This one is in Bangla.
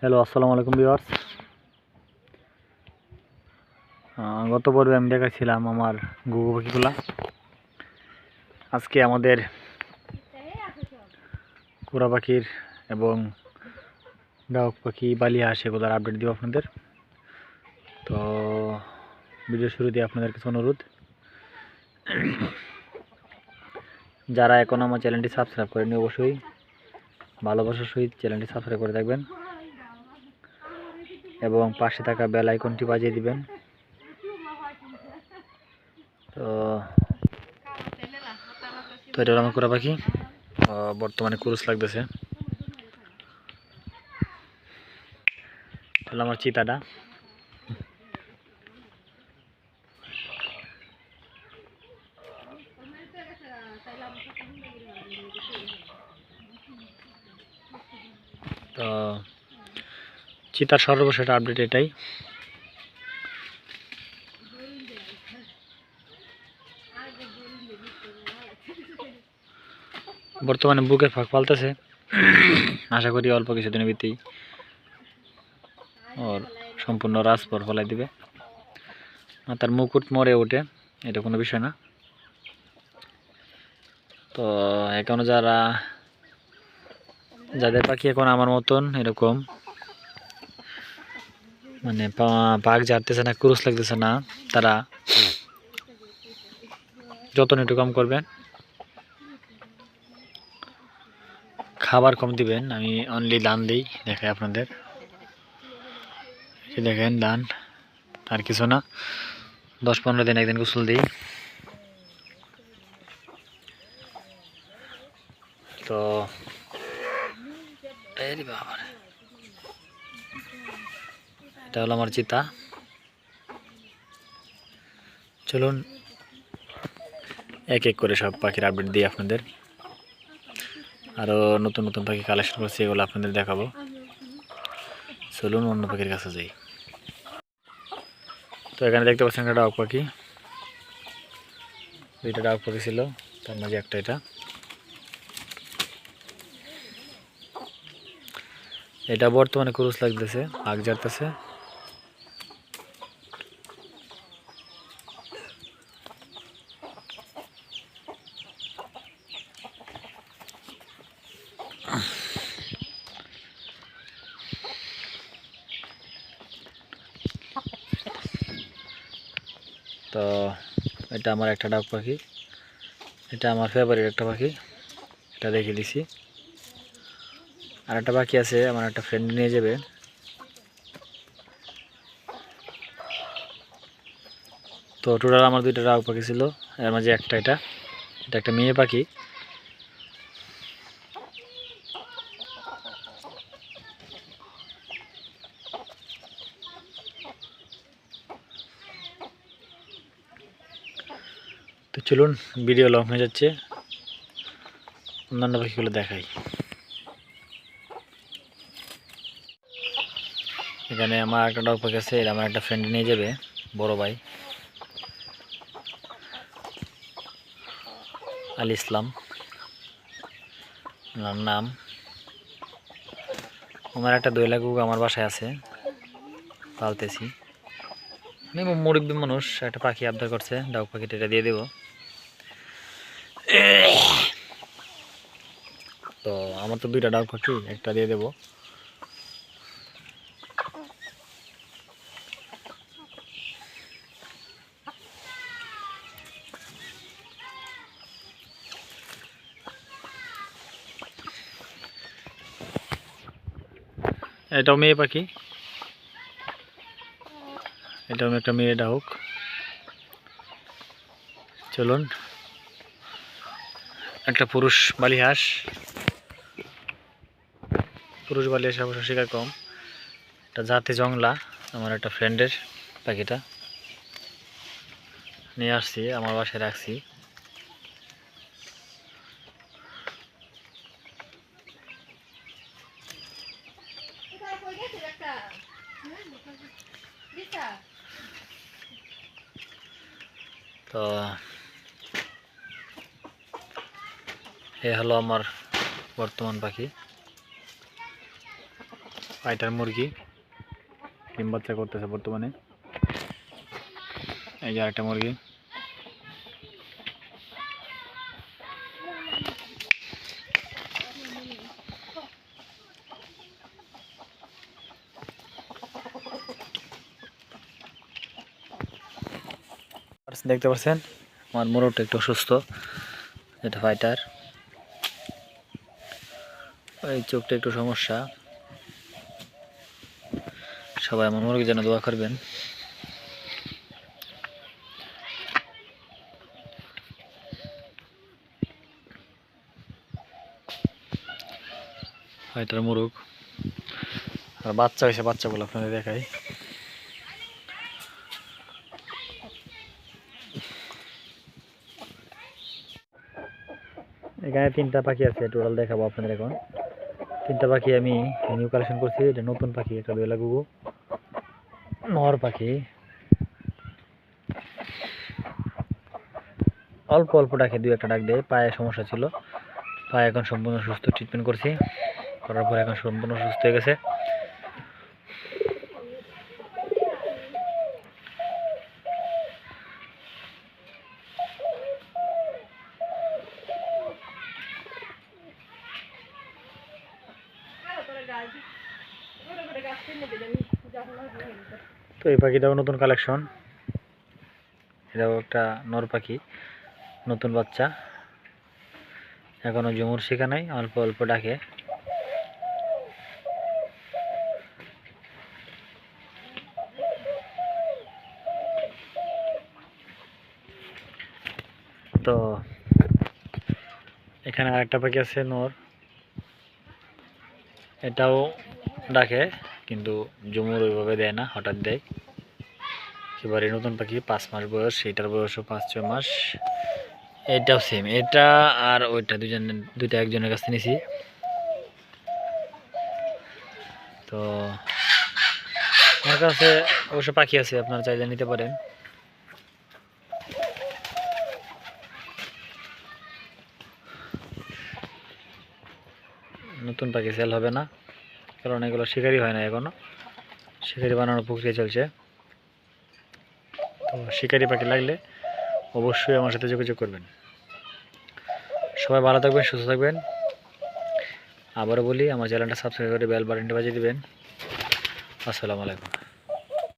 হ্যালো আসসালামু আলাইকুম ভিউয়ার্স গত পর্বে আমি দেখাচ্ছিলাম আমার গুগু পাখিগুলা। আজকে আমাদের কুড়া পাখির এবং ডাক পাখি বালি হাঁস এগুলোর আপডেট দিব আপনাদের। তো ভিডিও শুরুতে আপনাদের কিছু অনুরোধ, যারা এখন আমার চ্যানেলটি সাবস্ক্রাইব করেনি অবশ্যই ভালোবাসার সহিত চ্যানেলটি সাবস্ক্রাইব করে থাকবেন। এবং পাশে থাকা বেল আইকনটি বাজিয়ে দিবেন। তো তো এটা আমার কুড়া পাখি। বর্তমানে কুরুস লাগতেছে। তাহলে আমার চিতাটা। তো চিতার সর্বশেষ আপডেট এটাই। বর্তমানে বুকের ফাঁক পালতেছে। আশা করি অল্প কিছুদিনের ভিত্তি ওর সম্পূর্ণ রাজপর ফলাই দিবে। তার মুকুট মরে ওঠে, এটা কোনো বিষয় না। তো এখনও যারা, যাদের পাখি এখন আমার মতন এরকম মানে পাক ঝাড়তেছে না, ক্রুশ লাগতেছে না তারা। যত্ন একটু কম করবেন। খাবার কম দিবেন, আমি অনলি দান দিই, দেখাই আপনাদের। দেখেন দান, আর কিছু না। দশ পনেরো দিন একদিন গোসল দিই। তো বাবারে। এটা হলো আমার চিতা চলুন এক এক করে সব পাখির আপডেট দিই আপনাদের। আরও নতুন নতুন পাখি কালেকশন করছি, এগুলো আপনাদের দেখাবো। চলুন, অন্য পাখির কাছে যাই। তো এখানে দেখতে পাচ্ছেন একটা ডাক পাখি। দুইটা ডাক পাখি ছিল, তার মাঝে একটা এটা। এটা বর্তমানে ক্রুশ লাগতেছে, আগ যাতেছে তো এটা আমার একটা ডাক পাখি। এটা আমার ফেভারিট একটা পাখি। এটা দেখে দিছি। আর একটা পাখি আছে, আমার একটা ফ্রেন্ড নিয়ে যাবে। তো টোটাল আমার দুইটা ডাক পাখি ছিল। এর মাঝে একটা এটা। এটা একটা মেয়ে পাখি। চলুন ভিডিও লং হয়ে যাচ্ছে। অন্যান্য পাখিগুলো দেখাই। এখানে আমার একটা ডগ পাখি আছে আমার একটা ফ্রেন্ড নিয়ে যাবে, বড় ভাই। আল ইসলাম, ওনার নাম। আমার একটা দইলা কুকুর আমার বাসায় আছে, পালতেছি। মুরব্বী মানুষ, একটা পাখি আবদার করছে ডাক পাখিটা এটা দিয়ে দেবো। তো আমার তো দুইটা ডাক পাখি একটা দিয়ে দেবো। এটাও মেয়ে পাখি। এটাও একটা মেয়ে ডাউক। চলুন। একটা পুরুষ বালি হাঁস পুরুষ বালি হাঁস অবশ্য শিকার কম। একটা জাতি জংলা, আমার একটা ফ্রেন্ডের পাখিটা। নিয়ে আসছি, আমার বাসায় রাখছি। তো, এ হলো আমার বর্তমান পাখি। ফাইটার মুরগি, ডিম বাচ্চা করতেছে বর্তমানে। এই যে আরেকটা মুরগি। দেখতে পাচ্ছেন, আমার মোরগটা একটু অসুস্থ, এটা ফাইটার এই চোখটা একটু সমস্যা। সবাই আমার মুরগি যেন দোয়া করবেন। ফাইটার মুরগ আর বাচ্চা হয়েছে বাচ্চাগুলো আপনাদের দেখাই। এখানে তিনটা পাখি আছে, টোটাল দেখাবো আপনাদের এখন। তিনটা পাখি আমি নিউ কালেকশন করছি, এটা নতুন পাখি, একটা বেলা গুগু। নর পাখি। অল্প অল্প ডাকে, দুই একটা ডাক দেয়। পায়ে সমস্যা ছিল। পায়ে এখন সম্পূর্ণ সুস্থ ট্রিটমেন্ট করছি। করার পর এখন সম্পূর্ণ সুস্থ হয়ে গেছে। তো এই পাখিটাও নতুন কালেকশন এটাও একটা নর পাখি, নতুন বাচ্চা। এখনও জমুর শেখা নাই, অল্প অল্প ডাকে। তো এখানে আরেকটা পাখি আছে নর। এটাও ডাকে। কিন্তু জমুর ওইভাবে দেয় না, হঠাৎ দেয়। এবারে নতুন পাখি, পাঁচ মাস বয়স সেটার বয়সও পাঁচ, ছয় মাস। এটাও সেম এটা আর ওইটা দুজন দুইটা একজনের কাছে নিয়েছি তো আমার কাছে অবশ্য পাখি আছে, আপনারা চাইলে নিতে পারেন। নতুন পাখি সেল হবে না। কারণ এগুলো শিকারি হয় না এখনও শিকারি বানানোর প্রক্রিয়া চলছে। তো শিকারি পাখি লাগলে অবশ্যই আমার সাথে যোগাযোগ করবেন। সবাই ভালো থাকবেন, সুস্থ থাকবেন। আবারও বলি, আমার চ্যানেলটা সাবস্ক্রাইব করে বেল বাটনটা বাজিয়ে দেবেন। আসসালামু আলাইকুম।